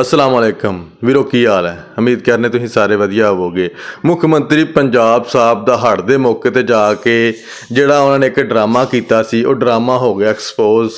ਅਸਲਾਮ ਵਾਲੇਕਮ ਵੀਰੋ, ਕੀ ਹਾਲ ਹੈ? ਉਮੀਦ ਕਰਨੇ ਤੁਸੀਂ ਸਾਰੇ ਵਧੀਆ ਹੋਵੋਗੇ। ਮੁੱਖ ਮੰਤਰੀ ਪੰਜਾਬ ਸਾਹਿਬ ਦਾ ਹੜ੍ਹ ਦੇ ਮੌਕੇ ਤੇ ਜਾ ਕੇ ਜਿਹੜਾ ਉਹਨਾਂ ਨੇ ਇੱਕ ਡਰਾਮਾ ਕੀਤਾ ਸੀ, ਉਹ ਡਰਾਮਾ ਹੋ ਗਿਆ ਐਕਸਪੋਜ਼।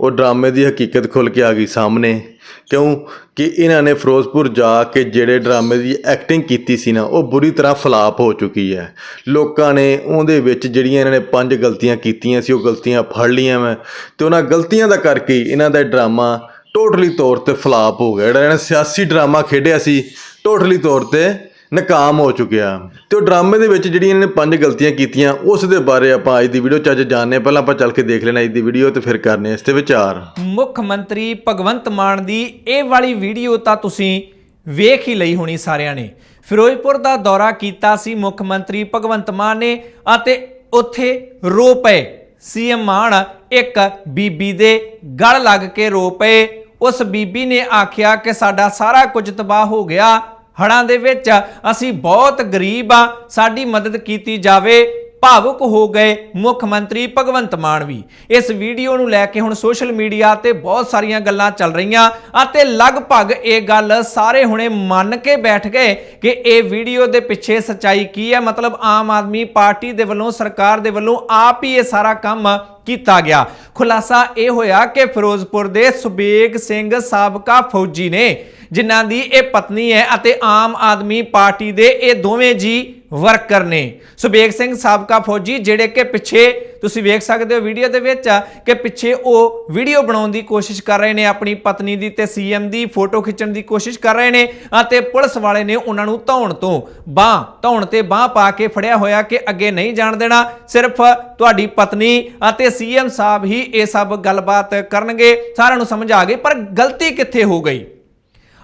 ਉਹ ਡਰਾਮੇ ਦੀ ਹਕੀਕਤ ਖੁੱਲ ਕੇ ਆ ਗਈ ਸਾਹਮਣੇ। ਕਿਉਂ? ਕਿ ਇਹਨਾਂ ਨੇ ਫਿਰੋਜ਼ਪੁਰ ਜਾ ਕੇ ਜਿਹੜੇ ਡਰਾਮੇ ਦੀ ਐਕਟਿੰਗ ਕੀਤੀ ਸੀ ਨਾ, ਉਹ ਬੁਰੀ ਤਰ੍ਹਾਂ ਫਲਾਪ ਹੋ ਚੁੱਕੀ ਹੈ। ਲੋਕਾਂ ਨੇ ਉਹਦੇ ਵਿੱਚ ਜਿਹੜੀਆਂ ਇਹਨਾਂ ਨੇ ਪੰਜ ਗਲਤੀਆਂ ਕੀਤੀਆਂ ਸੀ, ਉਹ ਗਲਤੀਆਂ ਫੜ ਲਈਆਂ ਮੈਂ ਤੇ ਉਹਨਾਂ ਗਲਤੀਆਂ ਦਾ ਕਰਕੇ ਇਹਨਾਂ ਦਾ ਡਰਾਮਾ ਟੋਟਲੀ ਤੌਰ ਤੇ ਫਲਾਪ ਹੋ ਗਿਆ। ਜਿਹੜਾ ਇਹਨਾਂ ਸਿਆਸੀ ਡਰਾਮਾ ਖੇਡਿਆ ਸੀ ਟੋਟਲੀ ਤੌਰ ਤੇ ਨਾਕਾਮ ਹੋ ਚੁੱਕਿਆ। ਤੇ ਉਹ ਡਰਾਮੇ ਦੇ ਵਿੱਚ ਜਿਹੜੀਆਂ ਇਹਨੇ ਪੰਜ ਗਲਤੀਆਂ ਕੀਤੀਆਂ, ਉਸ ਦੇ ਬਾਰੇ ਆਪਾਂ ਅੱਜ ਦੀ ਵੀਡੀਓ ਚ ਅੱਜ ਜਾਣਨੇ ਹਾਂ। ਪਹਿਲਾਂ ਆਪਾਂ ਚੱਲ ਕੇ ਦੇਖ ਲੈਣਾ ਅੱਜ ਦੀ ਵੀਡੀਓ ਤੇ ਫਿਰ ਕਰਨੇ ਇਸ ਤੇ ਵਿਚਾਰ। ਮੁੱਖ ਮੰਤਰੀ ਭਗਵੰਤ ਮਾਨ ਦੀ ਇਹ ਵਾਲੀ ਵੀਡੀਓ ਤਾਂ ਤੁਸੀਂ ਵੇਖ ਹੀ ਲਈ ਹੋਣੀ ਸਾਰਿਆਂ ਨੇ। ਫਿਰੋਜ਼ਪੁਰ ਦਾ ਦੌਰਾ ਕੀਤਾ ਸੀ ਮੁੱਖ ਮੰਤਰੀ ਭਗਵੰਤ ਮਾਨ ਨੇ ਅਤੇ ਉੱਥੇ ਰੋ ਪਏ। ਸੀਐਮ ਮਾਨ ਇੱਕ ਬੀਬੀ ਦੇ ਗਲ ਲੱਗ ਕੇ ਰੋ ਪਏ। ਉਸ ਬੀਬੀ ਨੇ ਆਖਿਆ ਕਿ ਸਾਡਾ ਸਾਰਾ ਕੁਝ ਤਬਾਹ ਹੋ ਗਿਆ। ਹੜਾਂ ਦੇ ਵਿੱਚ ਅਸੀਂ ਬਹੁਤ ਗਰੀਬ ਆ, ਸਾਡੀ ਮਦਦ ਕੀਤੀ ਜਾਵੇ। ਭਾਵੁਕ ਹੋ ਗਏ ਮੁੱਖ ਮੰਤਰੀ ਭਗਵੰਤ ਮਾਨ ਵੀ। ਇਸ ਵੀਡੀਓ ਨੂੰ ਲੈ ਕੇ ਹੁਣ ਸੋਸ਼ਲ ਮੀਡੀਆ ਤੇ ਬਹੁਤ ਸਾਰੀਆਂ ਗੱਲਾਂ ਚੱਲ ਰਹੀਆਂ ਅਤੇ ਲਗਭਗ ਇਹ ਗੱਲ ਸਾਰੇ ਹੁਣੇ ਮੰਨ ਕੇ ਬੈਠ ਗਏ ਕਿ ਇਹ ਵੀਡੀਓ ਦੇ ਪਿੱਛੇ ਸੱਚਾਈ ਕੀ ਹੈ। ਮਤਲਬ ਆਮ ਆਦਮੀ ਪਾਰਟੀ ਦੇ ਵੱਲੋਂ, ਸਰਕਾਰ ਦੇ ਵੱਲੋਂ ਆਪ ਹੀ ਇਹ ਸਾਰਾ ਕੰਮ ਕੀਤਾ ਗਿਆ। ਖੁਲਾਸਾ ਇਹ ਹੋਇਆ ਕਿ ਫਿਰੋਜ਼ਪੁਰ ਦੇ ਸੁਬੇਗ ਸਿੰਘ ਸਾਬਕਾ ਫੌਜੀ ਨੇ, ਜਿਨ੍ਹਾਂ ਦੀ ਇਹ ਪਤਨੀ ਹੈ ਅਤੇ ਆਮ ਆਦਮੀ ਪਾਰਟੀ ਦੇ ਇਹ ਦੋਵੇਂ ਜੀ ਵਰਕਰ ਨੇ। ਸੁਬੇਗ ਸਿੰਘ ਸਾਬਕਾ ਫੌਜੀ ਜਿਹੜੇ ਕਿ ਪਿੱਛੇ ਤੁਸੀਂ ਵੇਖ ਸਕਦੇ ਹੋ ਵੀਡੀਓ ਦੇ ਵਿੱਚ ਕਿ ਪਿੱਛੇ ਉਹ ਵੀਡੀਓ ਬਣਾਉਣ ਦੀ ਕੋਸ਼ਿਸ਼ ਕਰ ਰਹੇ ਨੇ, ਆਪਣੀ ਪਤਨੀ ਦੀ ਤੇ ਸੀਐਮ ਦੀ ਫੋਟੋ ਖਿੱਚਣ ਦੀ ਕੋਸ਼ਿਸ਼ ਕਰ ਰਹੇ ਨੇ ਅਤੇ ਪੁਲਿਸ ਵਾਲੇ ਨੇ ਉਹਨਾਂ ਨੂੰ ਧੌਣ ਤੋਂ ਬਾਹ, ਧੌਣ ਤੇ ਬਾਹ ਪਾ ਕੇ ਫੜਿਆ ਹੋਇਆ ਕਿ ਅੱਗੇ ਨਹੀਂ ਜਾਣ ਦੇਣਾ, ਸਿਰਫ ਤੁਹਾਡੀ ਪਤਨੀ ਅਤੇ ਸੀਐਮ ਸਾਹਿਬ ਹੀ ਇਹ ਸਭ ਗੱਲਬਾਤ ਕਰਨਗੇ, ਸਾਰਿਆਂ ਨੂੰ ਸਮਝ ਆ ਗਈ, ਪਰ ਗਲਤੀ ਕਿੱਥੇ ਹੋ ਗਈ?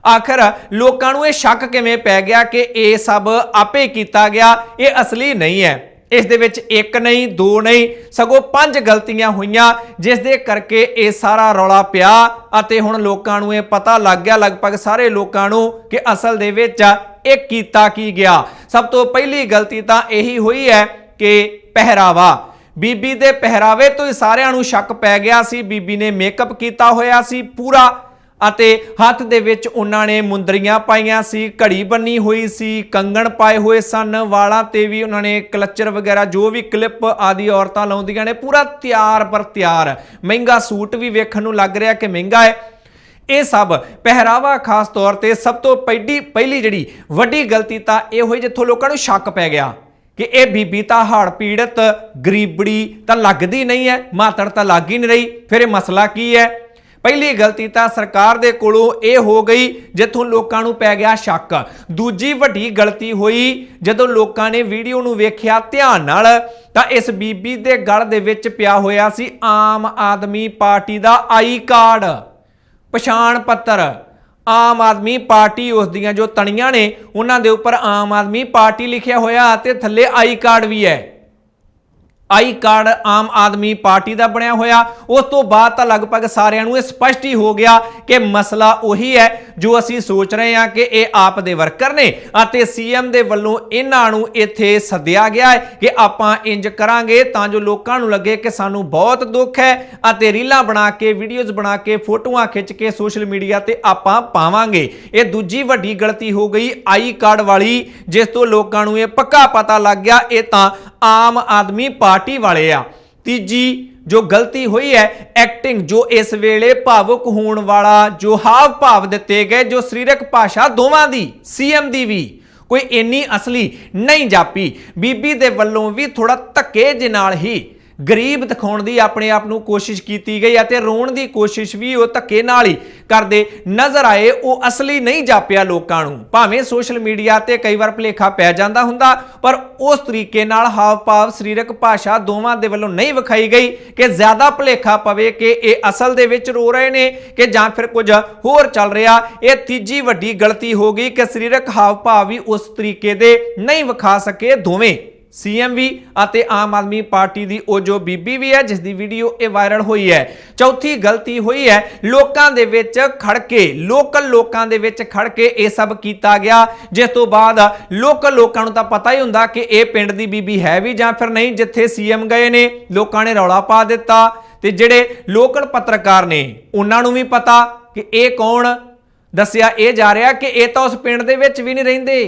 ਆਖਰ ਲੋਕਾਂ ਨੂੰ ਇਹ ਸ਼ੱਕ ਕਿਵੇਂ ਪੈ ਗਿਆ ਕਿ ਇਹ ਸਭ ਆਪੇ ਕੀਤਾ ਗਿਆ? ਇਹ ਅਸਲੀ ਨਹੀਂ ਹੈ। ਇਸ ਦੇ ਵਿੱਚ ਇੱਕ ਨਹੀਂ, ਦੋ ਨਹੀਂ, ਸਗੋਂ ਪੰਜ ਗਲਤੀਆਂ ਹੋਈਆਂ, ਜਿਸ ਦੇ ਕਰਕੇ ਇਹ ਸਾਰਾ ਰੌਲਾ ਪਿਆ ਅਤੇ ਹੁਣ ਲੋਕਾਂ ਨੂੰ ਇਹ ਪਤਾ ਲੱਗ ਗਿਆ, ਲਗਭਗ ਸਾਰੇ ਲੋਕਾਂ ਨੂੰ ਕਿ ਅਸਲ ਦੇ ਵਿੱਚ ਇਹ ਕੀਤਾ ਕੀ ਗਿਆ। ਸਭ ਤੋਂ ਪਹਿਲੀ ਗਲਤੀ ਤਾਂ ਇਹੀ ਹੋਈ ਹੈ ਕਿ ਪਹਿਰਾਵਾ। ਬੀਬੀ ਦੇ ਪਹਿਰਾਵੇ ਤੋਂ ਹੀ ਸਾਰਿਆਂ ਨੂੰ ਸ਼ੱਕ ਪੈ ਗਿਆ ਸੀ, ਬੀਬੀ ਨੇ ਮੇਕਅਪ ਕੀਤਾ ਹੋਇਆ ਸੀ, ਪੂਰਾ ਅਤੇ ਹੱਥ ਦੇ ਵਿੱਚ ਉਹਨਾਂ ਨੇ ਮੁੰਦਰੀਆਂ ਪਾਈਆਂ ਸੀ, ਘੜੀ ਬੰਨੀ ਹੋਈ ਸੀ, ਕੰਗਣ ਪਾਏ ਹੋਏ ਸਨ, ਵਾਲਾਂ ਤੇ ਵੀ ਉਹਨਾਂ ਨੇ ਕਲਚਰ ਵਗੈਰਾ, ਜੋ ਵੀ ਕਲਿੱਪ ਆਦੀ ਔਰਤਾਂ ਲਾਉਂਦੀਆਂ ਨੇ, ਪੂਰਾ ਤਿਆਰ ਪਰ ਤਿਆਰ। ਮਹਿੰਗਾ ਸੂਟ ਵੀ ਵੇਖਣ ਨੂੰ ਲੱਗ ਰਿਹਾ ਕਿ ਮਹਿੰਗਾ ਹੈ। ਇਹ ਸਭ ਪਹਿਰਾਵਾ ਖਾਸ ਤੌਰ ਤੇ ਸਭ ਤੋਂ ਪਹਿਲੀ ਪਹਿਲੀ ਜਿਹੜੀ ਵੱਡੀ ਗਲਤੀ ਤਾਂ ਇਹ ਹੋਈ ਜਿੱਥੋਂ ਲੋਕਾਂ ਨੂੰ ਸ਼ੱਕ ਪੈ ਗਿਆ ਕਿ ਇਹ ਬੀਬੀ ਤਾਂ ਹੜ ਪੀੜਤ, ਗਰੀਬੜੀ ਤਾਂ ਲੱਗਦੀ ਨਹੀਂ ਹੈ, ਮਾਤੜ ਤਾਂ ਲੱਗ ਹੀ ਨਹੀਂ ਰਹੀ। ਫਿਰ ਇਹ ਮਸਲਾ ਕੀ ਹੈ? ਪਹਿਲੀ ਗਲਤੀ ਤਾਂ ਸਰਕਾਰ ਦੇ ਕੋਲੋਂ ਇਹ ਹੋ ਗਈ, ਜਿੱਥੋਂ ਲੋਕਾਂ ਨੂੰ ਪੈ ਗਿਆ ਸ਼ੱਕ। ਦੂਜੀ ਵੱਡੀ ਗਲਤੀ ਹੋਈ, ਜਦੋਂ ਲੋਕਾਂ ਨੇ ਵੀਡੀਓ ਨੂੰ ਵੇਖਿਆ ਧਿਆਨ ਨਾਲ, ਤਾਂ ਇਸ ਬੀਬੀ ਦੇ ਗਲ ਦੇ ਵਿੱਚ ਪਿਆ ਹੋਇਆ ਸੀ Aam Aadmi party the I card. ਪਛਾਣ ਪੱਤਰ। ਆਮ ਆਦਮੀ ਪਾਰਟੀ ਉਸ ਦੀਆਂ ਜੋ ਤਣੀਆਂ ਨੇ, ਉਹਨਾਂ ਦੇ ਉੱਪਰ ਆਮ ਆਦਮੀ ਪਾਰਟੀ ਲਿਖਿਆ ਹੋਇਆ ਅਤੇ ਥੱਲੇ ਆਈ ਕਾਰਡ ਵੀ ਹੈ। I card Aam Aadmi party ਦਾ ਬਣਿਆ ਹੋਇਆ। ਉਸ ਤੋਂ ਬਾਅਦ ਤਾਂ ਲਗਭਗ ਸਾਰਿਆਂ ਨੂੰ ਇਹ ਸਪਸ਼ਟ ਹੀ ਹੋ ਗਿਆ ਕਿ ਮਸਲਾ ਉਹੀ ਹੈ ਜੋ ਅਸੀਂ ਸੋਚ ਰਹੇ ਹਾਂ ਕਿ ਇਹ ਆਪ ਦੇ ਵਰਕਰ ਨੇ ਅਤੇ ਸੀਐਮ ਦੇ ਵੱਲੋਂ ਇਹਨਾਂ ਨੂੰ ਇੱਥੇ ਸੱਦਿਆ ਗਿਆ ਹੈ ਕਿ ਆਪਾਂ ਇੰਜ ਕਰਾਂਗੇ ਤਾਂ ਜੋ ਲੋਕਾਂ ਨੂੰ ਲੱਗੇ ਕਿ ਸਾਨੂੰ ਬਹੁਤ ਦੁੱਖ ਹੈ ਅਤੇ ਰੀਲਾਂ ਬਣਾ ਕੇ, ਵੀਡੀਓਜ਼ ਬਣਾ ਕੇ, ਫੋਟੋਆਂ ਖਿੱਚ ਕੇ ਸੋਸ਼ਲ ਮੀਡੀਆ ਤੇ ਆਪਾਂ ਪਾਵਾਂਗੇ। ਇਹ ਦੂਜੀ ਵੱਡੀ ਗਲਤੀ ਹੋ ਗਈ ਆਈ ਕਾਰਡ ਵਾਲੀ, ਜਿਸ ਤੋਂ ਲੋਕਾਂ ਨੂੰ ਇਹ ਪੱਕਾ ਪਤਾ ਲੱਗ ਗਿਆ। ਇਹ ਤਾਂ ਆਮ ਆਦਮੀ ਪਾਰਟੀ ਵਾਲੇ ਆ। ਤੀਜੀ ਜੋ ਗਲਤੀ ਹੋਈ ਹੈ ਐਕਟਿੰਗ ਜੋ ਇਸ ਵੇਲੇ ਭਾਵੁਕ ਹੋਣ ਵਾਲਾ, ਜੋ ਹਾਵ ਭਾਵ ਦਿੱਤੇ ਗਏ, ਜੋ ਸਰੀਰਕ ਭਾਸ਼ਾ ਦੋਵਾਂ ਦੀ ਸੀਐਮ ਦੀ ਵੀ, ਕੋਈ ਇੰਨੀ ਅਸਲੀ ਨਹੀਂ ਜਾਪੀ। ਬੀਬੀ ਦੇ ਵੱਲੋਂ ਵੀ ਥੋੜਾ ਧੱਕੇ ਦੇ ਨਾਲ ਹੀ ਗਰੀਬ ਦਿਖਾਉਣ ਦੀ ਆਪਣੇ ਆਪ ਨੂੰ ਕੋਸ਼ਿਸ਼ ਕੀਤੀ ਗਈ ਅਤੇ ਰੋਣ ਦੀ ਕੋਸ਼ਿਸ਼ ਵੀ ਉਹ ਧੱਕੇ ਨਾਲ ਹੀ ਕਰਦੇ ਨਜ਼ਰ ਆਏ। ਉਹ ਅਸਲੀ ਨਹੀਂ ਜਾਪਿਆ ਲੋਕਾਂ ਨੂੰ। ਭਾਵੇਂ ਸੋਸ਼ਲ ਮੀਡੀਆ ਤੇ ਕਈ ਵਾਰ ਭੁਲੇਖਾ ਪੈ ਜਾਂਦਾ ਹੁੰਦਾ, ਪਰ ਉਸ ਤਰੀਕੇ ਨਾਲ ਹਾਵ ਭਾਵ ਸਰੀਰਕ ਭਾਸ਼ਾ ਦੋਵਾਂ ਦੇ ਵੱਲੋਂ ਨਹੀਂ ਵਿਖਾਈ ਗਈ ਕਿ ਜ਼ਿਆਦਾ ਭੁਲੇਖਾ ਪਵੇ ਕਿ ਇਹ ਅਸਲ ਦੇ ਵਿੱਚ ਰੋ ਰਹੇ ਨੇ ਕਿ ਜਾਂ ਫਿਰ ਕੁਝ ਹੋਰ ਚੱਲ ਰਿਹਾ। ਇਹ ਤੀਜੀ ਵੱਡੀ ਗਲਤੀ ਹੋ ਗਈ ਕਿ ਸਰੀਰਕ ਹਾਵ ਭਾਵ ਵੀ ਉਸ ਤਰੀਕੇ ਦੇ ਨਹੀਂ ਵਿਖਾ ਸਕੇ ਦੋਵੇਂ। ਸੀਐਮ ਵੀ ਅਤੇ ਆਮ ਆਦਮੀ ਪਾਰਟੀ ਦੀ ਉਹ ਜੋ ਬੀਬੀ ਵੀ ਹੈ ਜਿਸ ਦੀ ਵੀਡੀਓ ਇਹ ਵਾਇਰਲ ਹੋਈ ਹੈ। ਚੌਥੀ ਗਲਤੀ ਹੋਈ ਹੈ, ਲੋਕਾਂ ਦੇ ਵਿੱਚ ਖੜ ਕੇ ਲੋਕਲ ਲੋਕਾਂ ਦੇ ਵਿੱਚ ਖੜ ਕੇ ਇਹ ਸਭ ਕੀਤਾ ਗਿਆ। ਜਿਸ ਤੋਂ ਬਾਅਦ ਲੋਕਲ ਲੋਕਾਂ ਨੂੰ ਤਾਂ ਪਤਾ ਹੀ ਹੁੰਦਾ ਕਿ ਇਹ ਪਿੰਡ ਦੀ ਬੀਬੀ ਹੈ ਵੀ ਜਾਂ ਫਿਰ ਨਹੀਂ, ਜਿੱਥੇ ਸੀਐਮ ਗਏ ਨੇ, ਲੋਕਾਂ ਨੇ ਰੌਲਾ ਪਾ ਦਿੱਤਾ। ਤੇ ਜਿਹੜੇ ਲੋਕਲ ਪੱਤਰਕਾਰ ਨੇ, ਉਹਨਾਂ ਨੂੰ ਵੀ ਪਤਾ ਕਿ ਇਹ ਕੌਣ ਦੱਸਿਆ ਇਹ ਜਾ ਰਿਹਾ ਕਿ ਇਹ ਤਾਂ ਉਸ ਪਿੰਡ ਦੇ ਵਿੱਚ ਵੀ ਨਹੀਂ ਰਹਿੰਦੇ।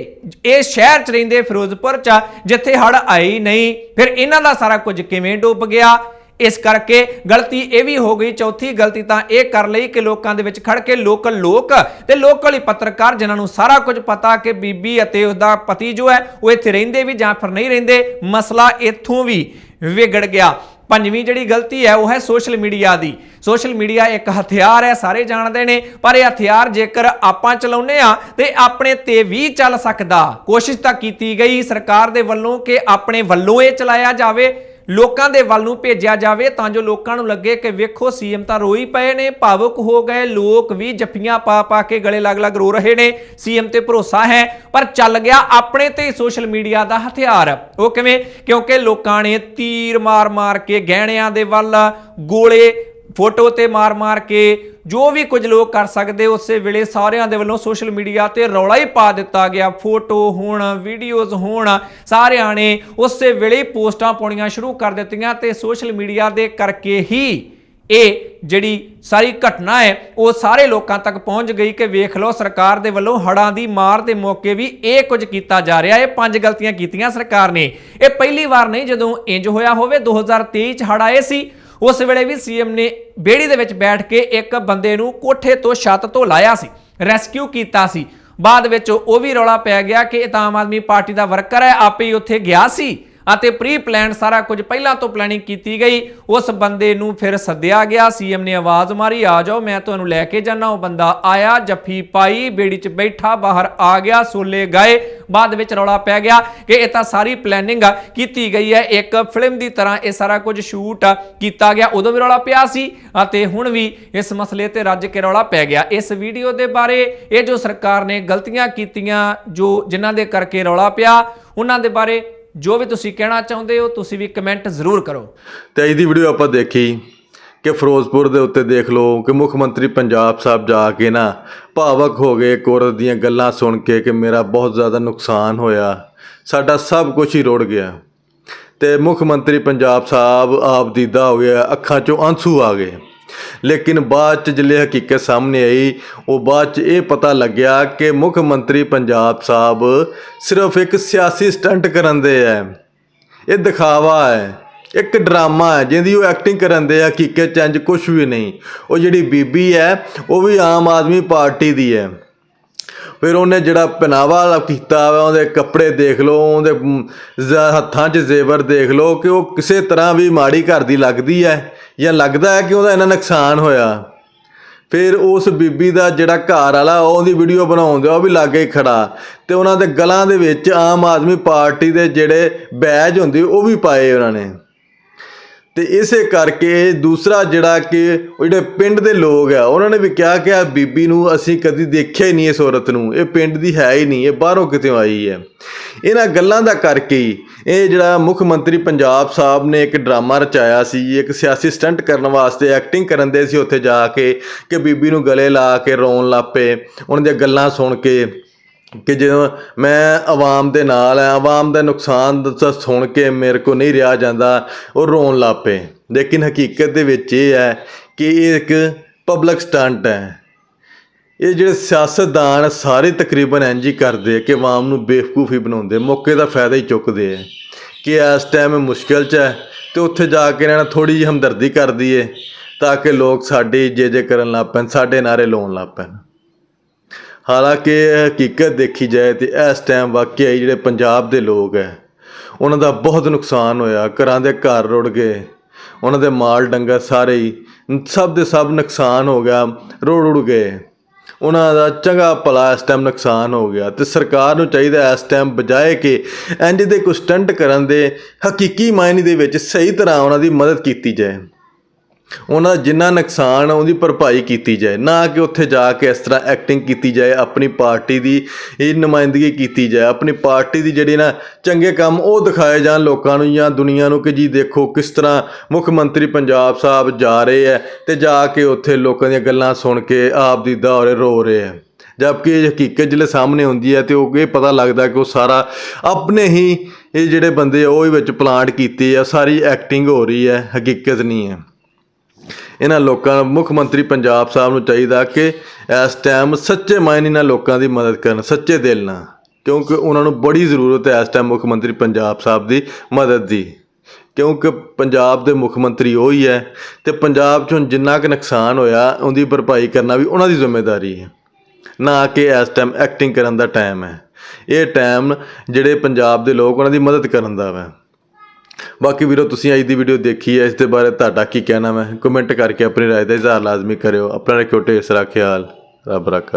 ਇਹ ਸ਼ਹਿਰ 'ਚ ਰਹਿੰਦੇ ਫਿਰੋਜ਼ਪੁਰ 'ਚ, ਜਿੱਥੇ ਹੜ ਆਈ ਨਹੀਂ। ਫਿਰ ਇਹਨਾਂ ਦਾ ਸਾਰਾ ਕੁਝ ਕਿਵੇਂ ਡੁੱਬ ਗਿਆ? ਇਸ ਕਰਕੇ ਗਲਤੀ ਇਹ ਵੀ ਹੋ ਗਈ। ਚੌਥੀ ਗਲਤੀ ਤਾਂ ਇਹ ਕਰ ਲਈ ਕਿ ਲੋਕਾਂ ਦੇ ਵਿੱਚ ਖੜ ਕੇ ਲੋਕਲ ਲੋਕ ਤੇ ਲੋਕਲ ਹੀ ਪੱਤਰਕਾਰ, ਜਿਨ੍ਹਾਂ ਨੂੰ ਸਾਰਾ ਕੁਝ ਪਤਾ ਕਿ ਬੀਬੀ ਅਤੇ ਉਸਦਾ ਪਤੀ ਜੋ ਹੈ, ਉਹ ਇੱਥੇ ਰਹਿੰਦੇ ਵੀ ਜਾਂ ਫਿਰ ਨਹੀਂ ਰਹਿੰਦੇ। ਮਸਲਾ ਇੱਥੋਂ ਵੀ ਵਿਗੜ ਗਿਆ। ਪੰਜਵੀਂ ਜਿਹੜੀ ਗਲਤੀ ਹੈ, ਉਹ ਹੈ ਸੋਸ਼ਲ ਮੀਡੀਆ ਦੀ। ਸੋਸ਼ਲ ਮੀਡੀਆ ਇੱਕ ਹਥਿਆਰ ਹੈ, ਸਾਰੇ ਜਾਣਦੇ ਨੇ, ਪਰ ਇਹ ਹਥਿਆਰ ਜੇਕਰ ਆਪਾਂ ਚਲਾਉਨੇ ਆ ਤੇ ਆਪਣੇ ਤੇ ਵੀ ਚੱਲ ਸਕਦਾ। ਕੋਸ਼ਿਸ਼ ਤਾਂ ਕੀਤੀ ਗਈ ਸਰਕਾਰ ਦੇ ਵੱਲੋਂ ਕਿ ਆਪਣੇ ਵੱਲੋਂ ਇਹ ਚਲਾਇਆ ਜਾਵੇ। ਲੋਕਾਂ ਦੇ ਵੱਲ ਨੂੰ ਭੇਜਿਆ ਜਾਵੇ ਤਾਂ ਜੋ ਲੋਕਾਂ ਨੂੰ ਲੱਗੇ ਕਿ ਵੇਖੋ, ਸੀਐਮ ਤਾਂ ਰੋਈ ਪਏ ਨੇ, ਭਾਵੁਕ ਹੋ ਗਏ, ਲੋਕ ਵੀ ਜੱਫੀਆਂ ਪਾ ਪਾ ਕੇ ਗਲੇ ਲੱਗ-ਲੱਗ ਰੋ ਰਹੇ ਨੇ। ਸੀਐਮ ਤੇ ਭਰੋਸਾ ਹੈ, ਪਰ ਚੱਲ ਗਿਆ ਆਪਣੇ ਤੇ ਸੋਸ਼ਲ ਮੀਡੀਆ ਦਾ ਹਥਿਆਰ। ਉਹ ਕਿਵੇਂ? ਕਿਉਂਕਿ ਲੋਕਾਂ ਨੇ ਤੀਰ ਮਾਰ-ਮਾਰ ਕੇ ਗਹਿਣਿਆਂ ਦੇ ਵੱਲ ਗੋਲੇ ਫੋਟੋ ਤੇ ਮਾਰ-ਮਾਰ ਕੇ ਜੋ ਵੀ ਕੁਝ ਲੋਕ ਕਰ ਸਕਦੇ, ਉਸੇ ਵੇਲੇ ਸਾਰਿਆਂ ਦੇ ਵੱਲੋਂ ਸੋਸ਼ਲ ਮੀਡੀਆ ਤੇ ਰੌਲਾ ਹੀ ਪਾ ਦਿੱਤਾ ਗਿਆ। ਫੋਟੋ ਹੋਣ ਵੀਡੀਓਜ਼ ਹੋਣ, ਸਾਰਿਆਂ ਨੇ ਉਸੇ ਵੇਲੇ ਪੋਸਟਾਂ ਪਾਉਣੀਆਂ ਸ਼ੁਰੂ ਕਰ ਦਿੱਤੀਆਂ ਤੇ ਸੋਸ਼ਲ ਮੀਡੀਆ ਦੇ ਕਰਕੇ ਹੀ ਇਹ ਜਿਹੜੀ ਸਾਰੀ ਘਟਨਾ ਹੈ, ਉਹ ਸਾਰੇ ਲੋਕਾਂ ਤੱਕ ਪਹੁੰਚ ਗਈ ਕਿ ਵੇਖ ਲਓ ਸਰਕਾਰ ਦੇ ਵੱਲੋਂ ਹੜਾਂ ਦੀ ਮਾਰ ਦੇ ਮੌਕੇ ਵੀ ਇਹ ਕੁਝ ਕੀਤਾ ਜਾ ਰਿਹਾ। ਹੈ ਪੰਜ ਗਲਤੀਆਂ ਕੀਤੀਆਂ ਸਰਕਾਰ ਨੇ। ਇਹ ਪਹਿਲੀ ਵਾਰ ਨਹੀਂ ਜਦੋਂ ਇੰਜ ਹੋਇਆ ਹੋਵੇ 2023 ਚ ਹੜ ਆਏ ਸੀ। ਉਸ ਵੇਲੇ ਵੀ ਸੀਐਮ ਨੇ ਬੇੜੀ ਦੇ ਵਿੱਚ ਬੈਠ ਕੇ ਇੱਕ ਬੰਦੇ ਨੂੰ ਕੋਠੇ ਤੋਂ ਛੱਤ ਤੋਂ ਲਾਇਆ ਸੀ, ਰੈਸਕਿਊ ਕੀਤਾ ਸੀ। ਬਾਅਦ ਵਿੱਚ ਉਹ ਵੀ ਰੌਲਾ ਪੈ ਗਿਆ ਕਿ ਇਹ ਤਾਂ ਆਮ ਆਦਮੀ ਪਾਰਟੀ ਦਾ ਵਰਕਰ ਹੈ, ਆਪੇ ਹੀ ਉੱਥੇ ਗਿਆ ਸੀ। ਅਤੇ ਪ੍ਰੀ ਪਲਾਨ ਸਾਰਾ ਕੁਝ ਪਹਿਲਾਂ ਤੋਂ ਪਲੈਨਿੰਗ ਕੀਤੀ ਗਈ। ਉਸ ਬੰਦੇ ਨੂੰ ਫਿਰ ਸੱਦਿਆ ਗਿਆ। ਸੀਐਮ ਨੇ ਆਵਾਜ਼ ਮਾਰੀ, ਆ ਜਾਓ, ਮੈਂ ਤੁਹਾਨੂੰ ਲੈ ਕੇ ਜਾਣਾ ਉਹ ਬੰਦਾ ਆਇਆ, ਜੱਫੀ ਪਾਈ, ਬੇੜੀ 'ਚ ਬੈਠਾ, ਬਾਹਰ ਆ ਗਿਆ, ਸੋਲੇ ਗਏ। ਬਾਅਦ ਵਿੱਚ ਰੌਲਾ ਪੈ ਗਿਆ ਕਿ ਇਹ ਤਾਂ ਸਾਰੀ ਪਲੈਨਿੰਗ ਕੀਤੀ ਗਈ ਹੈ। ਇੱਕ ਫਿਲਮ ਦੀ ਤਰ੍ਹਾਂ ਇਹ ਸਾਰਾ ਕੁਝ ਸ਼ੂਟ ਕੀਤਾ ਗਿਆ। ਉਦੋਂ ਵੀ ਰੌਲਾ ਪਿਆ ਸੀ ਅਤੇ ਹੁਣ ਵੀ ਇਸ ਮਸਲੇ ਤੇ ਰੱਜ ਕੇ ਰੌਲਾ ਪੈ ਗਿਆ। ਇਸ ਵੀਡੀਓ ਦੇ ਬਾਰੇ ਇਹ ਜੋ ਸਰਕਾਰ ਨੇ ਗਲਤੀਆਂ ਕੀਤੀਆਂ, ਜੋ ਜਿਨ੍ਹਾਂ ਦੇ ਕਰਕੇ ਰੌਲਾ ਪਿਆ, ਉਹਨਾਂ ਦੇ ਬਾਰੇ ਜੋ ਵੀ ਤੁਸੀਂ ਕਹਿਣਾ ਚਾਹੁੰਦੇ ਹੋ, ਤੁਸੀਂ ਵੀ ਕਮੈਂਟ ਜ਼ਰੂਰ ਕਰੋ। ਤੇ ਅੱਜ ਦੀ ਵੀਡੀਓ ਆਪਾਂ ਦੇਖੀ ਕਿ ਫਿਰੋਜ਼ਪੁਰ ਦੇ ਉੱਤੇ ਦੇਖ ਲਓ ਕਿ ਮੁੱਖ ਮੰਤਰੀ ਪੰਜਾਬ ਸਾਹਿਬ ਜਾ ਕੇ ਨਾ ਭਾਵਕ ਹੋ ਗਏ ਕੋਰਤ ਦੀਆਂ ਗੱਲਾਂ ਸੁਣ ਕੇ ਕਿ ਮੇਰਾ ਬਹੁਤ ਜ਼ਿਆਦਾ ਨੁਕਸਾਨ ਹੋਇਆ। ਸਾਡਾ ਸਭ ਕੁਝ ਹੀ ਰੁੜ ਗਿਆ। ਤੇ ਮੁੱਖ ਮੰਤਰੀ ਪੰਜਾਬ ਸਾਹਿਬ ਆਪ ਦੀਦਾ ਹੋ ਗਿਆ, ਅੱਖਾਂ 'ਚੋਂ ਆਂਸੂ ਆ ਗਏ। ਲੇਕਿਨ ਬਾਅਦ ਚ ਜਿਲੇ ਹਕੀਕਤ ਸਾਹਮਣੇ ਆਈ, ਉਹ ਬਾਅਦ ਚ ਇਹ ਪਤਾ ਲੱਗਿਆ ਕਿ ਮੁੱਖ ਮੰਤਰੀ ਪੰਜਾਬ ਸਾਹਿਬ ਸਿਰਫ ਇੱਕ ਸਿਆਸੀ ਸਟੰਟ ਕਰਨ ਦੇ ਹੈ ਇਹ ਦਿਖਾਵਾ ਹੈ, ਇੱਕ ਡਰਾਮਾ ਹੈ, ਜਿਹਦੀ ਉਹ ਐਕਟਿੰਗ ਕਰਨ ਦੇ ਆ, ਹਕੀਕਤ ਚ ਇੰਜ ਕੁਝ ਵੀ ਨਹੀਂ। ਉਹ ਜਿਹੜੀ ਬੀਬੀ ਹੈ, ਉਹ ਵੀ ਆਮ ਆਦਮੀ ਪਾਰਟੀ ਦੀ ਹੈ। ਫਿਰ ਉਹਨੇ ਜਿਹੜਾ ਪਹਿਨਾਵਾ ਕੀਤਾ ਵਾ, ਉਹਦੇ ਕੱਪੜੇ ਦੇਖ ਲਓ, ਉਹਦੇ ਜ਼- ਹੱਥਾਂ 'ਚ ਜ਼ੇਵਰ ਦੇਖ ਲਓ ਕਿ ਉਹ ਕਿਸੇ ਤਰ੍ਹਾਂ ਵੀ ਮਾੜੀ ਘਰ ਦੀ ਲੱਗਦੀ ਹੈ ਜਾਂ ਲੱਗਦਾ ਹੈ ਕਿ ਉਹਦਾ ਇਹਨਾਂ ਨੁਕਸਾਨ ਹੋਇਆ। ਫਿਰ ਉਸ ਬੀਬੀ ਦਾ ਜਿਹੜਾ ਘਰ ਵਾਲਾ ਉਹਦੀ ਵੀਡੀਓ ਬਣਾਉਂਦੇ ਉਹ ਵੀ ਲਾਗੇ ਹੀ ਖੜਾ ਤੇ ਉਹਨਾਂ ਦੇ ਗਲਾਂ ਦੇ ਵਿੱਚ ਆਮ ਆਦਮੀ ਪਾਰਟੀ ਦੇ ਜਿਹੜੇ ਬੈਜ ਹੁੰਦੇ, ਉਹ ਵੀ ਪਾਏ ਉਹਨਾਂ ਨੇ। ਤੇ ਇਸੇ ਕਰਕੇ ਦੂਸਰਾ ਜਿਹੜਾ ਕਿ ਜਿਹੜੇ ਪਿੰਡ ਦੇ ਲੋਕ ਆ, ਉਹਨਾਂ ਨੇ ਵੀ ਕਿਹਾ ਕਿ ਆ ਬੀਬੀ ਨੂੰ ਅਸੀਂ ਕਦੀ ਦੇਖਿਆ ਹੀ ਨਹੀਂ ਇਸ ਔਰਤ ਨੂੰ। ਇਹ ਪਿੰਡ ਦੀ ਹੈ ਹੀ ਨਹੀਂ, ਇਹ ਬਾਹਰੋਂ ਕਿਤੇ ਆਈ ਹੈ। ਇਹਨਾਂ ਗੱਲਾਂ ਦਾ ਕਰਕੇ ਹੀ ਇਹ ਜਿਹੜਾ ਮੁੱਖ ਮੰਤਰੀ ਪੰਜਾਬ ਸਾਹਿਬ ਨੇ ਇੱਕ ਡਰਾਮਾ ਰਚਾਇਆ ਸੀ, ਇੱਕ ਸਿਆਸੀ ਸਟੰਟ ਕਰਨ ਵਾਸਤੇ ਐਕਟਿੰਗ ਕਰਨ ਦੇ ਸੀ ਉੱਥੇ ਜਾ ਕੇ, ਕਿ ਬੀਬੀ ਨੂੰ ਗਲੇ ਲਾ ਕੇ ਰੋਣ ਲੱਪੇ ਉਹਨਾਂ ਦੀਆਂ ਗੱਲਾਂ ਸੁਣ ਕੇ ਕਿ ਜਦੋਂ ਮੈਂ ਆਵਾਮ ਦੇ ਨਾਲ ਆ ਆਵਾਮ ਦਾ ਨੁਕਸਾਨ ਦ- ਸੁਣ ਕੇ ਮੇਰੇ ਕੋ ਨਹੀਂ ਰਿਹਾ ਜਾਂਦਾ, ਉਹ ਰੋਣ ਲੱਪੇ ਲੇਕਿਨ ਹਕੀਕਤ ਦੇ ਵਿੱਚ ਇਹ ਹੈ ਕਿ ਇਹ ਇੱਕ ਪਬਲਿਕ ਸਟੰਟ ਹੈ। ਇਹ ਜਿਹੜੇ ਸਿਆਸਤਦਾਨ ਸਾਰੇ ਤਕਰੀਬਨ ਇੰਜ ਹੀ ਕਰਦੇ ਆ ਕਿ ਆਵਾਮ ਨੂੰ ਬੇਵਕੂਫੀ ਬਣਾਉਂਦੇ ਮੌਕੇ ਦਾ ਫਾਇਦਾ ਹੀ ਚੁੱਕਦੇ ਆ ਕਿ ਇਸ ਟਾਈਮ ਇਹ ਮੁਸ਼ਕਿਲ 'ਚ ਹੈ ਤੇ ਉੱਥੇ ਜਾ ਕੇ ਇਹਨਾਂ ਨਾਲ ਥੋੜੀ ਜਿਹੀ ਹਮਦਰਦੀ ਕਰ ਦਈਏ ਤਾਂ ਕਿ ਲੋਕ ਸਾਡੀ ਜੇ ਜੇ ਕਰਨ ਲੱਗ ਪੈਣ, ਸਾਡੇ ਨਾਰੇ ਲਾਉਣ ਲੱਗ ਪੈਣ। ਹਾਲਾਂਕਿ ਇਹ ਹਕੀਕਤ ਦੇਖੀ ਜਾਏ ਤੇ ਇਸ ਟਾਈਮ ਵਾਕਿਆ ਜਿਹੜੇ ਪੰਜਾਬ ਦੇ ਲੋਕ ਹੈ, ਉਹਨਾਂ ਦਾ ਬਹੁਤ ਨੁਕਸਾਨ ਹੋਇਆ, ਘਰਾਂ ਦੇ ਘਰ ਰੁੜ ਗਏ, ਉਹਨਾਂ ਦੇ ਮਾਲ ਡੰਗਰ ਸਾਰੇ ਹੀ ਸਭ ਦੇ ਸਭ ਨੁਕਸਾਨ ਹੋ ਗਿਆ, ਰੁੜ ਰੁੜ ਗਏ। ਉਹਨਾਂ ਦਾ ਚੰਗਾ ਭਲਾ ਇਸ ਟਾਈਮ ਨੁਕਸਾਨ ਹੋ ਗਿਆ ਤੇ ਸਰਕਾਰ ਨੂੰ ਚਾਹੀਦਾ ਇਸ ਟਾਈਮ ਬਜਾਏ ਕਿ ਇੰਜ ਦੇ ਕੁਝ ਸਟੰਟ ਕਰਨ ਦੇ ਹਕੀਕੀ ਮਾਇਨੇ ਦੇ ਵਿੱਚ ਸਹੀ ਤਰ੍ਹਾਂ ਉਹਨਾਂ ਦੀ ਮਦਦ ਕੀਤੀ ਜਾਏ। ਉਹਨਾਂ ਦਾ ਜਿੰਨਾ ਨੁਕਸਾਨ ਉਹਦੀ ਭਰਪਾਈ ਕੀਤੀ ਜਾਏ। ਨਾ ਕਿ ਉੱਥੇ ਜਾ ਕੇ ਇਸ ਤਰ੍ਹਾਂ ਐਕਟਿੰਗ ਕੀਤੀ ਜਾਏ, ਆਪਣੀ ਪਾਰਟੀ ਦੀ ਇਹ ਨੁਮਾਇੰਦਗੀ ਕੀਤੀ ਜਾਏ। ਆਪਣੀ ਪਾਰਟੀ ਦੀ ਜਿਹੜੀ ਨਾ ਚੰਗੇ ਕੰਮ ਉਹ ਦਿਖਾਏ ਜਾਣ ਲੋਕਾਂ ਨੂੰ ਜਾਂ ਦੁਨੀਆ ਨੂੰ ਕਿ ਜੀ ਦੇਖੋ ਕਿਸ ਤਰ੍ਹਾਂ ਮੁੱਖ ਮੰਤਰੀ ਪੰਜਾਬ ਸਾਹਿਬ ਜਾ ਰਹੇ ਹੈ ਤੇ ਜਾ ਕੇ ਉੱਥੇ ਲੋਕਾਂ ਦੀਆਂ ਗੱਲਾਂ ਸੁਣ ਕੇ ਆਪ ਦੀ ਦੌਰੇ ਰੋ ਰਹੇ ਹੈ ਜਦਕਿ ਇਹ ਹਕੀਕਤ ਜਿਹੜੇ ਸਾਹਮਣੇ ਹੁੰਦੀ ਹੈ ਤੇ ਉਹ ਇਹ ਪਤਾ ਲੱਗਦਾ ਕਿ ਉਹ ਸਾਰਾ ਆਪਣੇ ਹੀ ਇਹ ਜਿਹੜੇ ਬੰਦੇ ਆ, ਉਹ ਹੀ ਵਿੱਚ ਪਲਾਂਟ ਕੀਤੇ ਆ ਸਾਰੀ ਐਕਟਿੰਗ ਹੋ ਰਹੀ ਹੈ ਹਕੀਕਤ ਨਹੀਂ ਹੈ ਇਹਨਾਂ ਲੋਕਾਂ ਮੁੱਖ ਮੰਤਰੀ ਪੰਜਾਬ ਸਾਹਿਬ ਨੂੰ ਚਾਹੀਦਾ ਕਿ ਇਸ ਟਾਈਮ ਸੱਚੇ ਮਾਇਨੇ ਨਾਲ ਲੋਕਾਂ ਦੀ ਮਦਦ ਕਰਨ, ਸੱਚੇ ਦਿਲ ਨਾਲ। ਕਿਉਂਕਿ ਉਹਨਾਂ ਨੂੰ ਬੜੀ ਜ਼ਰੂਰਤ ਹੈ ਇਸ ਟਾਈਮ ਮੁੱਖ ਮੰਤਰੀ ਪੰਜਾਬ ਸਾਹਿਬ ਦੀ ਮਦਦ ਦੀ। ਕਿਉਂਕਿ ਪੰਜਾਬ ਦੇ ਮੁੱਖ ਮੰਤਰੀ ਉਹ ਹੀ ਹੈ ਤੇ ਪੰਜਾਬ 'ਚ ਹੁਣ ਜਿੰਨਾ ਕੁ ਨੁਕਸਾਨ ਹੋਇਆ, ਉਹਦੀ ਭਰਪਾਈ ਕਰਨਾ ਵੀ ਉਹਨਾਂ ਦੀ ਜ਼ਿੰਮੇਵਾਰੀ ਹੈ। ਨਾ ਕਿ ਇਸ ਟਾਈਮ ਐਕਟਿੰਗ ਕਰਨ ਦਾ ਟਾਈਮ ਹੈ। ਇਹ ਟਾਈਮ ਜਿਹੜੇ ਪੰਜਾਬ ਦੇ ਲੋਕ ਉਹਨਾਂ ਦੀ ਮਦਦ ਕਰਨ ਦਾ ਵਾ। ਬਾਕੀ ਵੀਰੋ, ਤੁਸੀਂ ਅੱਜ ਦੀ ਵੀਡੀਓ ਦੇਖੀ ਹੈ, ਇਸ ਦੇ ਬਾਰੇ ਤੁਹਾਡਾ ਕੀ ਕਹਿਣਾ ਹੈ ਕਮੈਂਟ ਕਰਕੇ ਆਪਣੀ ਰਾਏ ਦਾ ਇਜ਼ਹਾਰ ਲਾਜ਼ਮੀ ਕਰਿਓ। ਆਪਣਾ ਰੱਖਿਓ ਢੇਰ ਸਾਰਾ ਖਿਆਲ। ਰੱਬ ਰੱਖਾ।